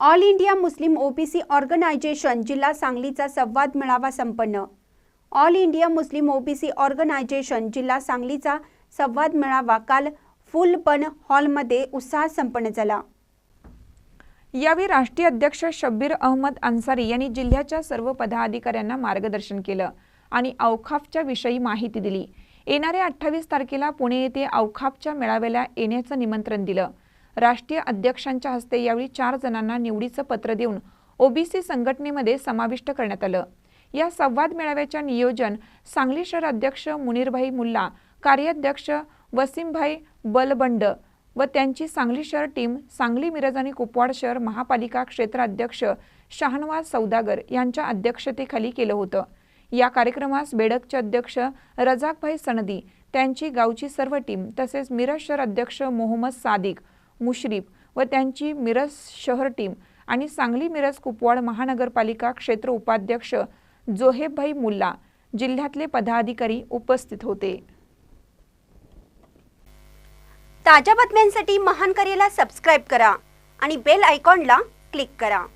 All India Muslim OBC organisation जिल्हा सांगलीचा संवाद मेळावा संपन्न. All India Muslim OBC organisation जिल्हा सांगलीचा संवाद मेळावा काल फुलपन हॉलमध्ये उत्साहात संपन्न झाला. यावेळी राष्ट्रीय अध्यक्ष शब्बीर अहमद अन्सारी यांनी जिल्ह्याच्या सर्व पदाधिकाऱ्यांना मार्गदर्शन केलं आणि अवखाफच्या विषयी माहिती दिली. येणाऱ्या अठ्ठावीस तारखेला पुणे येथे अवखाफच्या मेळाव्याला येण्याचं निमंत्रण दिलं. राष्ट्रीय अध्यक्षांच्या हस्ते यावेळी चार जणांना निवडीचं पत्र देऊन ओबीसी संघटनेमध्ये समाविष्ट करण्यात आलं. या संवाद मेळाव्याच्या नियोजन सांगली शहर अध्यक्ष मुनीरभाई मुल्ला कार्याध्यक्ष वसीमभाई बलबंड व त्यांची सांगली शहर टीम सांगली मिरज आणि कुपवाड शहर महापालिका क्षेत्राध्यक्ष शहानवाज सौदागर यांच्या अध्यक्षतेखाली केलं होतं. या कार्यक्रमास बेडकचे अध्यक्ष रजाकभाई सनदी त्यांची गावची सर्व टीम तसेच मिरज शहर अध्यक्ष मोहम्मद सादिक मुश्रीफ व त्यांची मिरज शहर टीम आणि सांगली मिरज कुपवाड महानगरपालिका क्षेत्र उपाध्यक्ष जोहेबभाई मुल्ला जिल्ह्यातले पदाधिकारी उपस्थित होते. ताज्या बातम्यांसाठी महान करेला सबस्क्राईब करा आणि बेल आयकॉनला क्लिक करा.